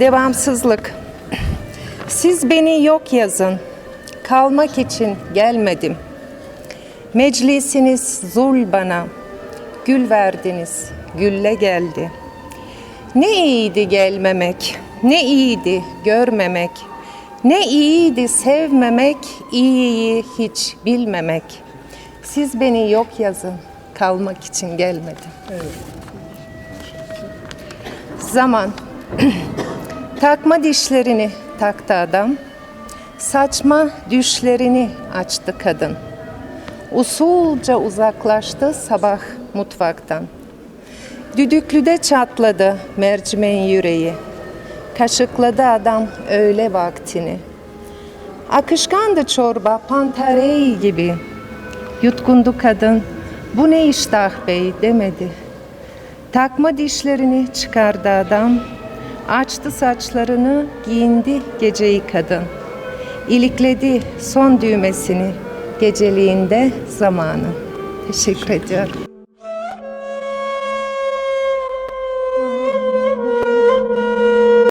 Devamsızlık. Siz beni yok yazın. Kalmak için gelmedim. Meclisiniz zul bana. Gül verdiniz, gülle geldi. Ne iyiydi gelmemek, ne iyiydi görmemek. Ne iyiydi sevmemek, iyiyi hiç bilmemek. Siz beni yok yazın, kalmak için gelmedim. Zaman. Takma dişlerini taktı adam. Saçma düşlerini açtı kadın. Usulca uzaklaştı sabah mutfaktan. Düdüklüde çatladı mercimeğin yüreği. Kaşıkladı adam öğle vaktini. Akışkandı çorba pantarey gibi. Yutkundu kadın. Bu ne iştah bey demedi. Takma dişlerini çıkardı adam. Açtı saçlarını, giyindi geceyi kadın. İlikledi son düğmesini, geceliğinde zamanı. Teşekkür ediyorum.